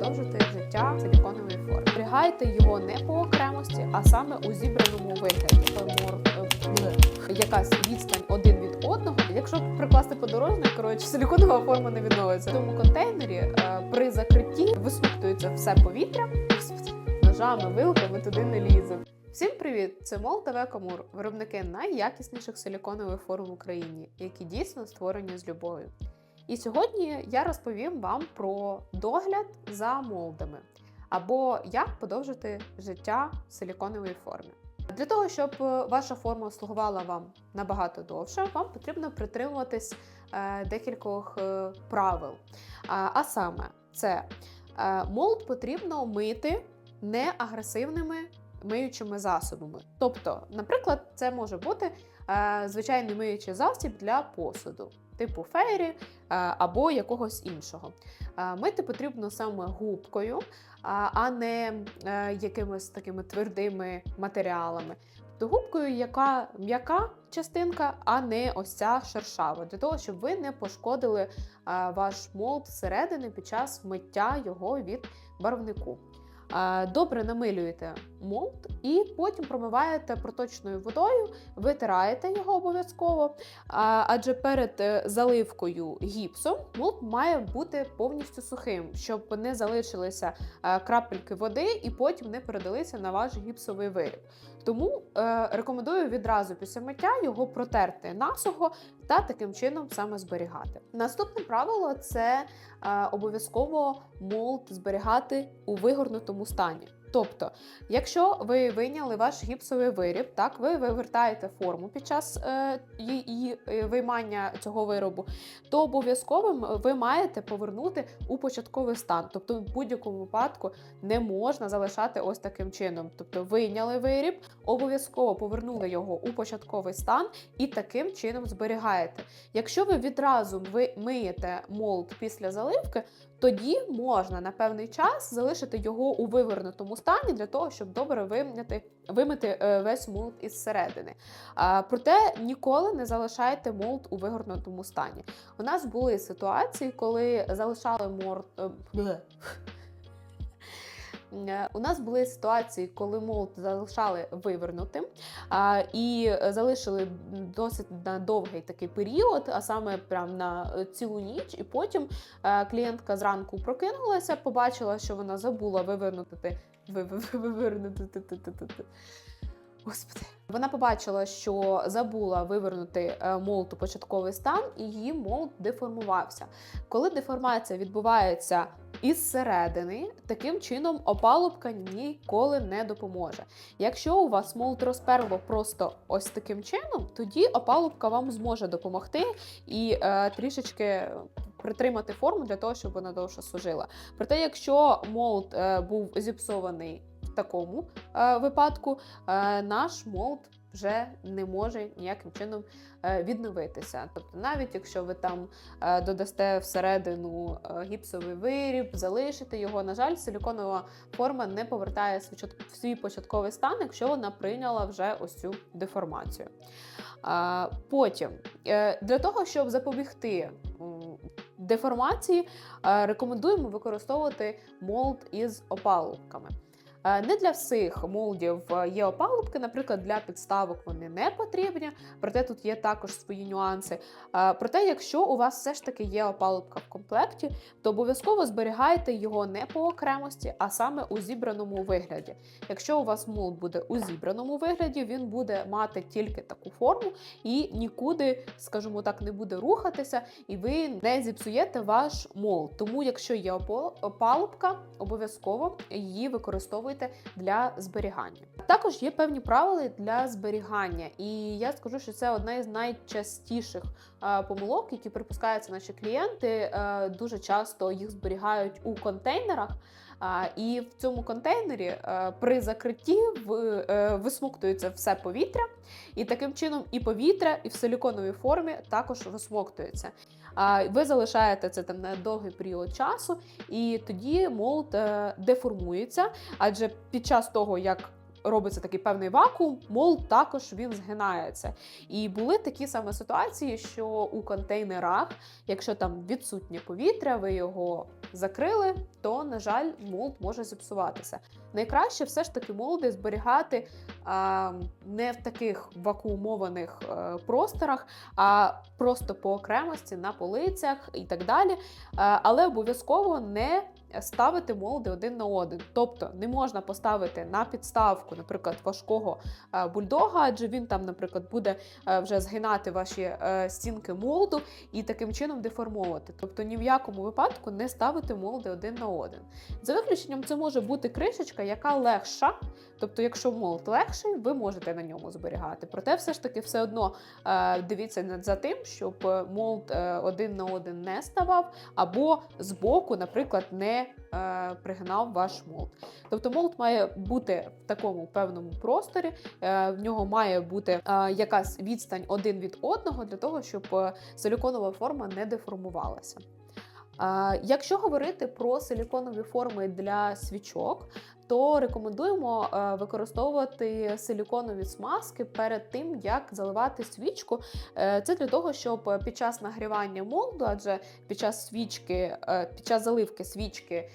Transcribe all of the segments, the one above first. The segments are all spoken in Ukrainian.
подовжити життя силіконової форми. Зберігайте його не по окремості, а саме у зібраному вигляді. Е. Якась відстань один від одного. Якщо прикласти подорожник, коротше, силіконова форма не відновиться. В цьому контейнері е, при закритті висмоктується все повітря. Ножами, вилками туди не лізе. Всім привіт! Це Мол ТВ Камур, виробники найякісніших силіконових форм в Україні, які дійсно створені з любов'ю. І сьогодні я розповім вам про догляд за молдами або як подовжити життя в силіконовій формі. Для того, щоб е, ваша форма слугувала вам набагато довше, вам потрібно притримуватись е, декількох е, правил. А, саме, це молд потрібно мити неагресивними миючими засобами. Тобто, наприклад, це може бути звичайний миючий засіб для посуду, типу фейрі е, або якогось іншого. Е, Мити потрібно саме губкою, а не е, якимись такими твердими матеріалами. Тобто губкою, яка м'яка частинка, а не ось ця шершава, для того, щоб ви не пошкодили е, ваш молд зсередини під час миття його від барвнику. Е, Добре намилюєте молд і потім промиваєте проточною водою, витираєте його обов'язково. Адже перед е, заливкою гіпсом молд має бути повністю сухим, щоб не залишилися е, крапельки води і потім не передалися на ваш гіпсовий виріб. Тому е, рекомендую відразу після миття його протерти насухо та таким чином саме зберігати. Наступне правило це е, обов'язково молд зберігати у вигорнутому стані. Тобто, якщо ви вийняли ваш гіпсовий виріб, так ви вивертаєте форму під час е, її е, виймання цього виробу, то обов'язково ви маєте повернути у початковий стан. Тобто, в будь-якому випадку не можна залишати ось таким чином. Тобто, вийняли виріб, обов'язково повернули його у початковий стан і таким чином зберігаєте. Якщо ви відразу ви миєте молд після заливки, тоді можна на певний час залишити його у вивернутому стані для того, щоб добре вимити, вимити е, весь молд із середини. Проте ніколи не залишайте молд у вигорнутому стані. У нас були ситуації, коли залишали мор... е, У нас були ситуації, коли молд залишали вивернутим і залишили досить на довгий такий період, а саме прям на цілу ніч. І потім е, клієнтка зранку прокинулася, побачила, що вона забула вивернути. ви- ви- ви- Вивернути. Господи. Вона побачила, що забула вивернути е, молд у початковий стан, і її молд деформувався. Коли деформація відбувається із середини, таким чином опалубка ніколи не допоможе. Якщо у вас молд розперло просто ось таким чином, тоді опалубка вам зможе допомогти і е, трішечки притримати форму для того, щоб вона довше служила. Проте, якщо молд е, був зіпсований такому е, випадку, е, наш молд вже не може ніяким чином е, відновитися. Тобто, навіть якщо ви там додасте всередину гіпсовий виріб, залишите його, на жаль, силіконова форма не повертає свій початковий стан, якщо вона прийняла вже ось цю деформацію. Потім, для того, щоб запобігти деформації, рекомендуємо використовувати молд із опалубками. Е, Не для всіх молдів е, є опалубки, наприклад, для підставок вони не потрібні, проте тут є також свої нюанси. Е, Проте, якщо у вас все ж таки є опалубка в комплекті, то обов'язково зберігайте його не по окремості, а саме у зібраному вигляді. Якщо у вас молд буде у зібраному вигляді, він буде мати тільки таку форму і нікуди, скажімо так, не буде рухатися, і ви не зіпсуєте ваш молд. Тому, якщо є опалубка, обов'язково її використовуйте для зберігання. Також є певні правила для зберігання, і я скажу, що це одна із найчастіших е, помилок, які припускаються наші клієнти. Е, Дуже часто їх зберігають у контейнерах. І в цьому контейнері е, при закритті е, висмоктується все повітря, і таким чином і повітря, і в силіконовій формі також висмоктується. Ви залишаєте це там на довгий період часу, і тоді молд е, деформується, адже під час того, як робиться такий певний вакуум, молд також він згинається. І були такі саме ситуації, що у контейнерах, якщо там відсутнє повітря, ви його закрили, то, на жаль, молд може зіпсуватися. Найкраще все ж таки молди зберігати а, не в таких вакуумованих е, просторах, а просто по окремості на полицях і так далі. Е, але обов'язково не ставити молди один на один. Тобто не можна поставити на підставку, наприклад, важкого е, бульдога, адже він там, наприклад, буде е, вже згинати ваші е, стінки молду і таким чином деформовувати. Тобто ні в якому випадку не ставити молди один на один. За виключенням, це може бути кришечка, яка легша. Тобто, якщо молд легший, ви можете на ньому зберігати. Проте, все ж таки, все одно дивіться за тим, щоб молд один на один не ставав, або збоку, наприклад, не е, пригнав ваш молд. Тобто молд має бути в такому певному просторі, е, в нього має бути е, якась відстань один від одного для того, щоб е, силіконова форма не деформувалася. Е, Якщо говорити про силіконові форми для свічок, то рекомендуємо е, використовувати силіконові смазки перед тим, як заливати свічку. Е, Це для того, щоб під час нагрівання молду, адже під час свічки, е, під час заливки свічки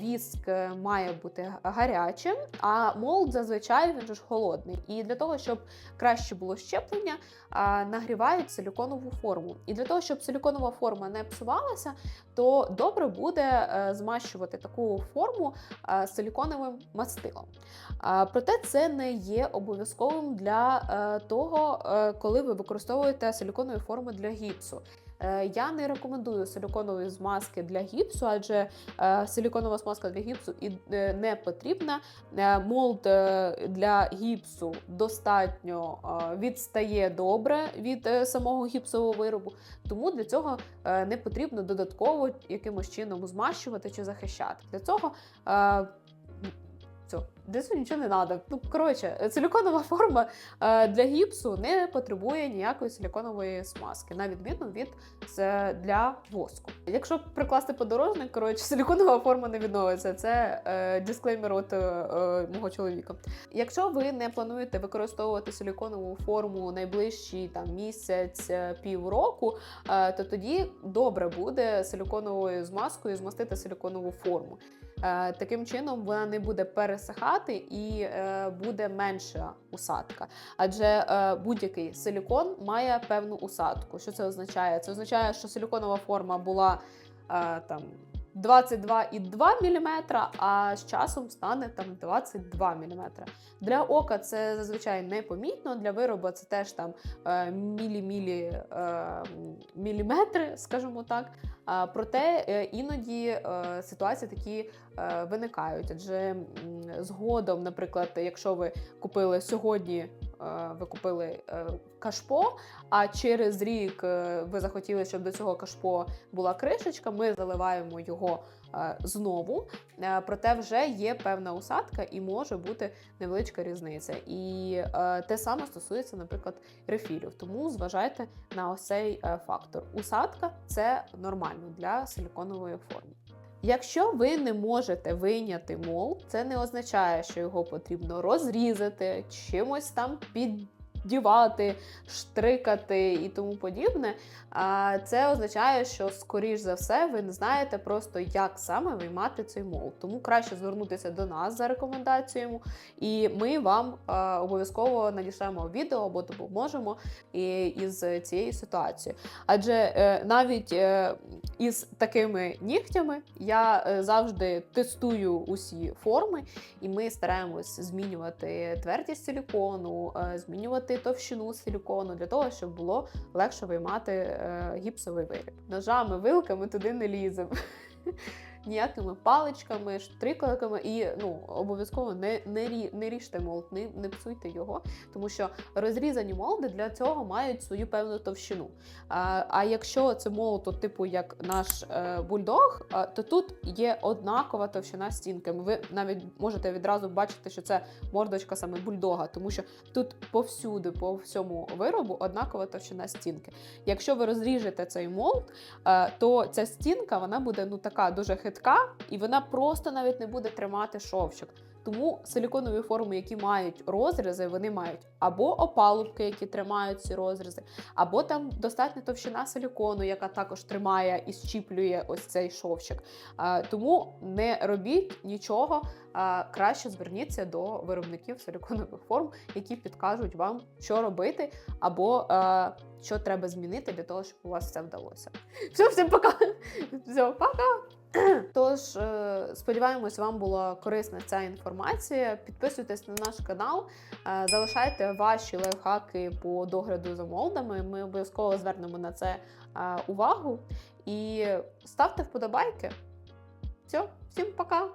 віск має бути гарячим, а молд зазвичай він ж холодний. І для того, щоб краще було щеплення, нагрівають силіконову форму. І для того, щоб силіконова форма не псувалася, то добре буде змащувати таку форму е, мастилом. Проте це не є обов'язковим для е, того, е, коли ви використовуєте силіконові форми для гіпсу. Е, Я не рекомендую силіконові змазки для гіпсу, адже силіконова смазка для гіпсу і не потрібна. Молд для гіпсу достатньо відстає добре від самого гіпсового виробу, тому для цього не потрібно додатково якимось чином змащувати чи захищати. Для цього е, все, для нічого не треба. Ну, коротше, силіконова форма е, для гіпсу не потребує ніякої силіконової смазки, на відміну від для воску. Якщо прикласти подорожник, коротше, силіконова форма не відновиться. Це е, дисклеймер от е, е, мого чоловіка. Якщо ви не плануєте використовувати силіконову форму найближчий там місяць, е, півроку, е, то тоді добре буде силіконовою змазкою змастити силіконову форму. Е, Таким чином вона не буде пересихати і е, буде менша усадка. Адже е, будь-який силікон має певну усадку. Що це означає? Це означає, що силіконова форма була е, там. 22,2 мм, а з часом стане там 22 мм. Для ока це зазвичай непомітно, для виробу це теж там е, мілі-мілі е, міліметри, скажімо так. Проте е, іноді е, ситуації такі е, виникають. Адже згодом, наприклад, якщо ви купили сьогодні, ви купили кашпо, а через рік ви захотіли, щоб до цього кашпо була кришечка, ми заливаємо його знову. Е, Проте вже є певна усадка і може бути невеличка різниця. І е, те саме стосується, наприклад, рефілів. Тому зважайте на ось цей е, фактор. Усадка це нормально для силіконової форми. Якщо ви не можете вийняти мол, це не означає, що його потрібно розрізати, чимось там піддівати, штрикати і тому подібне. А це означає, що скоріш за все ви не знаєте просто, як саме виймати цей мол. Тому краще звернутися до нас за рекомендаціями, і ми вам обов'язково надішлемо відео або допоможемо із цією ситуацією. Адже е, навіть е, із такими нігтями я е, завжди тестую усі форми, і ми стараємось змінювати твердість силікону, змінювати товщину силікону для того, щоб було легше виймати е, гіпсовий виріб. Ножами, вилками туди не ліземо. Ніякими паличками, штрикалками і ну обов'язково не, не, не ріжте молд, не, не псуйте його, тому що розрізані молди для цього мають свою певну товщину. А, а якщо це молот, от, типу як наш е, бульдог, а, то тут є однакова товщина стінки. Ви навіть можете відразу бачити, що це мордочка саме бульдога, тому що тут повсюди, по всьому виробу, однакова товщина стінки. Якщо ви розріжете цей молд, е, то ця стінка вона буде ну така дуже хитка. Швидка, і вона просто навіть не буде тримати шовчик. Тому силіконові форми, які мають розрізи, вони мають або опалубки, які тримають ці розрізи, або там достатня товщина силікону, яка також тримає і щіплює ось цей шовчик. Тому не робіть нічого, краще зверніться до виробників силіконових форм, які підкажуть вам, що робити, або що треба змінити для того, щоб у вас все вдалося. Все, всім пока! Все, пока! Тож, е, сподіваємось, вам була корисна ця інформація. Підписуйтесь на наш канал, е, залишайте ваші лайфхаки по догляду за молдами. Ми обов'язково звернемо на це е, увагу. І ставте вподобайки. Все, всім пока!